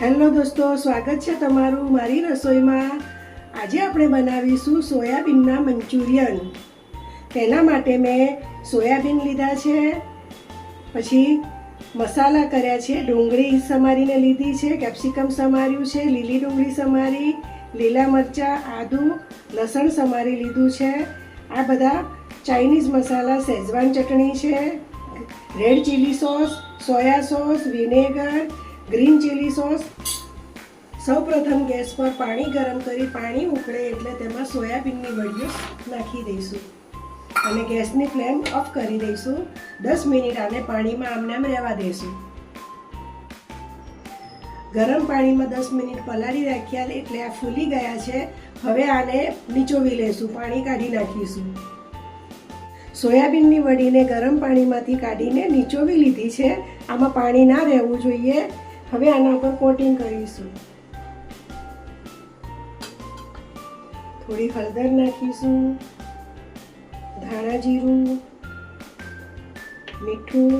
Hello દોસ્તો, સ્વાગત છે તમારું મારી રસોઈમાં. આજે આપણે બનાવીશું સોયાબીનના મંચુરિયન. તેના માટે મેં સોયાબીન લીધા છે, પછી મસાલા કર્યા છે, ડુંગળી સમારીને લીધી છે, કેપ્સિકમ સમાર્યું છે, લીલી ડુંગળી સમારી, લીલા મરચાં, આદુ, લસણ સમારી લીધું છે. આ બધા ચાઇનીઝ મસાલા, શેઝવાન ચટણી છે, red chilli sauce, soya sauce, vinegar green chilli sauce. સૌપ્રથમ ગેસ પર પાણી ગરમ કરી પાણી ઉકળે એટલે તેમાં સોયાબીનની વડીઓ નાખી દઈશું. અને ગેસની ફ્લેમ ઓફ કરી દઈશું. દસ મિનિટ આને પાણીમાં આમને આમ રહેવા દઈશું. ગરમ પાણીમાં દસ મિનિટ પલાળી રાખ્યા એટલે આ ફૂલી ગયા છે. હવે આને નીચોવી લઈશું પાણી કાઢી નાખીશું. સોયાબીનની વડીને ગરમ પાણીમાંથી કાઢીને નીચોવી લીધી છે. આમાં પાણી ના રહેવું જોઈએ. હવે આના ઉપર કોટિંગ કરીશું. થોડી હળદર નાખીશું, ધાણા જીરું, મીઠું,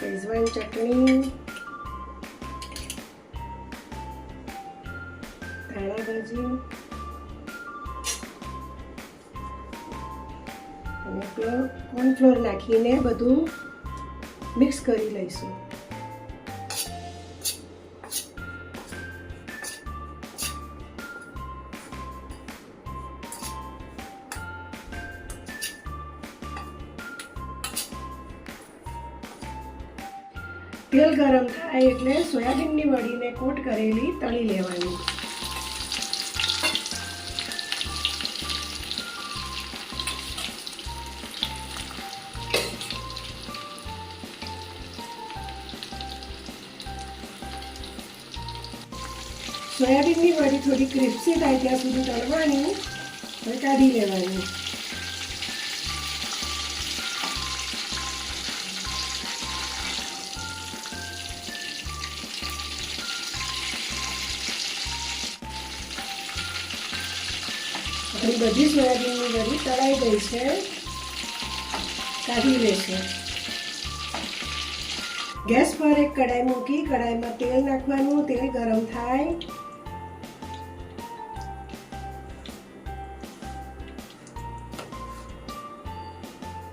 શેઝવાન ચટણી, ધાણા ભાજી અને કોર્નફ્લોર નાખીને બધું મિક્સ કરી લઈશું. તેલ ગરમ થાય એટલે સોયાબીનની વડીને કોટ કરેલી તળી લેવાની. સોયાબીનની વડી થોડી ક્રિસ્પી થાય ત્યાં સુધી તળવાની હવે કાઢી લેવાની. આપણી બધી સોયાબીનની વડી તળાઈ ગઈ છે. કાઢી લેશે. ગેસ પર એક કડાઈ મૂકી કઢાઈમાં તેલ નાખવાનું, તેલ ગરમ થાય.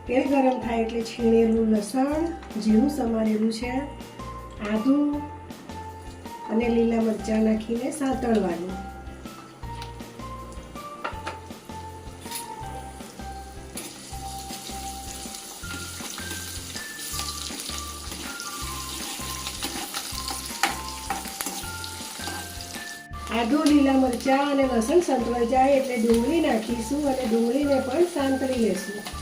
તેલ ગરમ થાય એટલે છીણેલું લસણ જીરું સમારેલું છે, આદું અને લીલા મરચાં નાખીને સાંતળવાનું. આદુ, લીલા મરચાં અને લસણ સંતળાઈ જાય એટલે ડુંગળી નાખીશું અને ડુંગળીને પણ સાંતળી લેશું.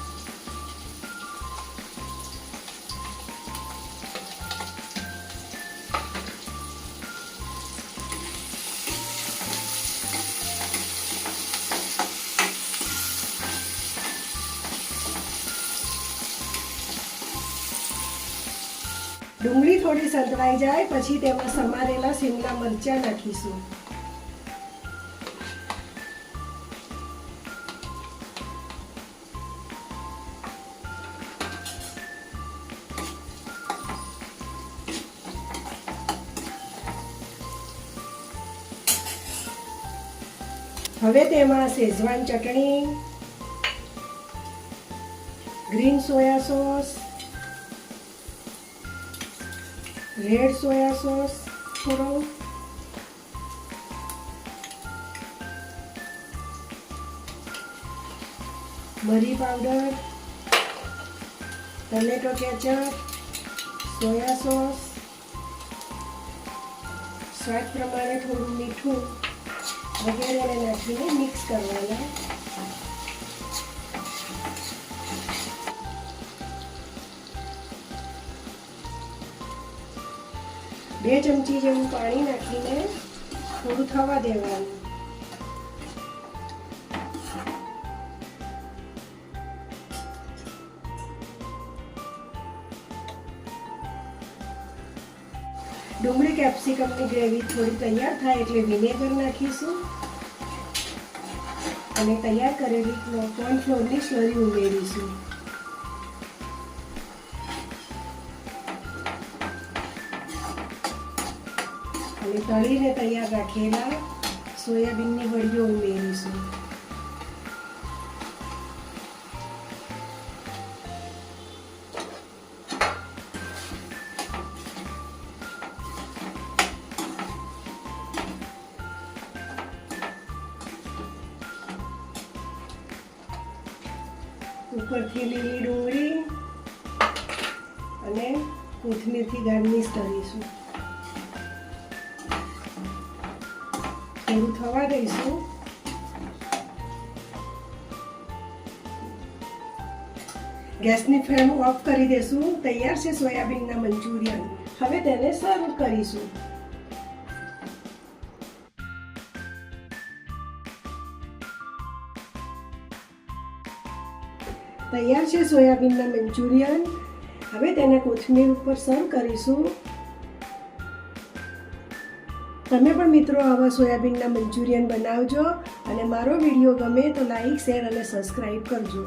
ડુંગળી થોડી સંતળાઈ જાય, પછી તેમાં સમારેલા શિમલા મરચાં નાખીશું. હવે તેમાં શેઝવાન ચટણી, green soya sauce red soya sauce થોડો મરી powder tomato ketchup soya sauce સ્વાદ પ્રમાણે થોડું મીઠું વગેરે નાખીને મિક્સ કરવાના બે ચમચી જેવું પાણી નાખીને થોડું થવા દેવાનું. ડુંગળી કેપ્સિકમની ગ્રેવી થોડી તૈયાર થાય એટલે વિનેગર નાખીશું. અને તૈયાર કરેલી કોર્નફ્લોરની સ્લરી ઉમેરીશું. અને તળીને તૈયાર રાખેલા સોયાબીનની વડીઓ ઉમેરીશું ઉપરથી લીલી ડુંગળી અને કોથમીરથી ગાર્નિશ કરીશું. થોડું થવા દઈશું. ગેસની ફ્લેમ ઓફ કરી દેશું. તૈયાર છે સોયાબીનના મંચુરિયન. હવે તેને સર્વ કરીશું. તૈયાર છે સોયાબીનના મંચુરિયન. હવે તેને કોથમીર ઉપર સર્વ કરીશું. તમે પણ મિત્રો આવા સોયાબીનના મંચુરિયન બનાવજો અને મારો વીડિયો ગમે તો લાઈક, શેર અને સબસ્ક્રાઈબ કરજો.